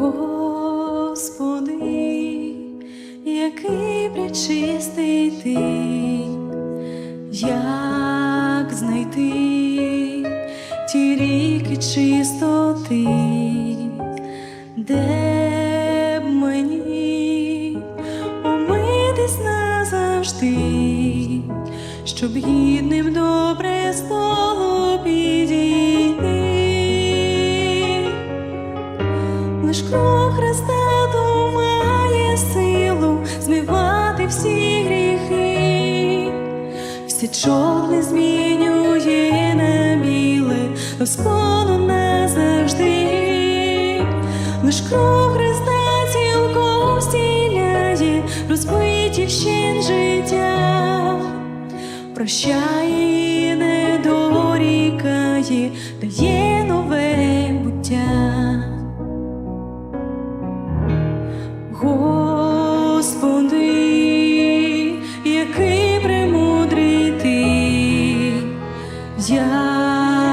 Господи, який причистий ти, як знайти ті ріки чистоти, де б мені умитись назавжди, щоб гідним добре стало. Кров Христа має силу змивати всі гріхи, всі чорне змінює на біле, доскону назавжди. Лиш кров Христа цілком стіляє, розбиті вщен життя, прощає, і не дорікає, дає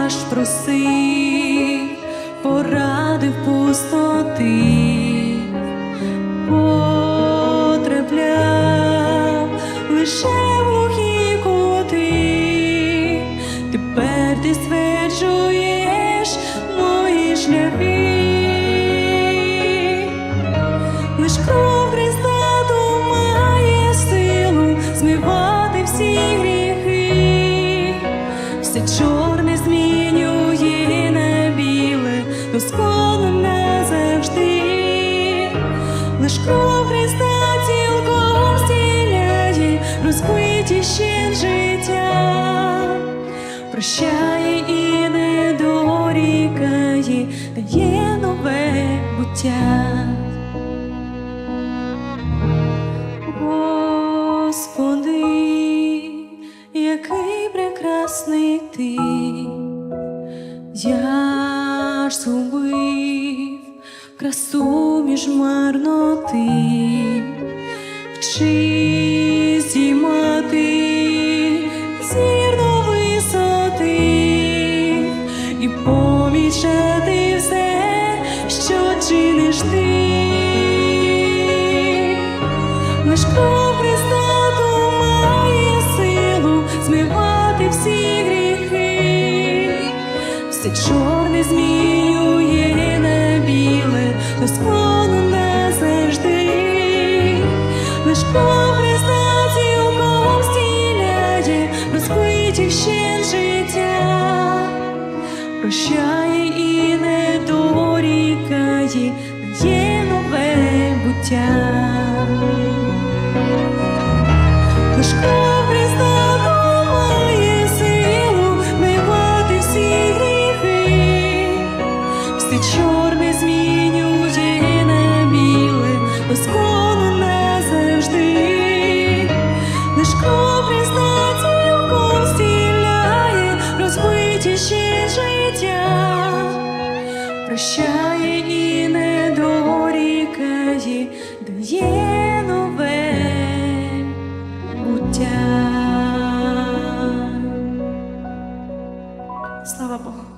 ж просив, порадив пустоти, потрапляв лише в глухі тепер ти мої шляхи. Лиш кров Христа то має силу всі гріхи, все чорне ще життя, прощає і не дорікає, дає нове буття. Господи, який прекрасний ти, я ж згубив красу між марноти, вчи все чорне змінює на біле, доскону назавжди. Лиш кров Христа цілком стіляє, розбиті ще життя, прощає і не дорікає, дає нове буття. Лиш прощає і не дорікає, дає нове буття. Слава Богу.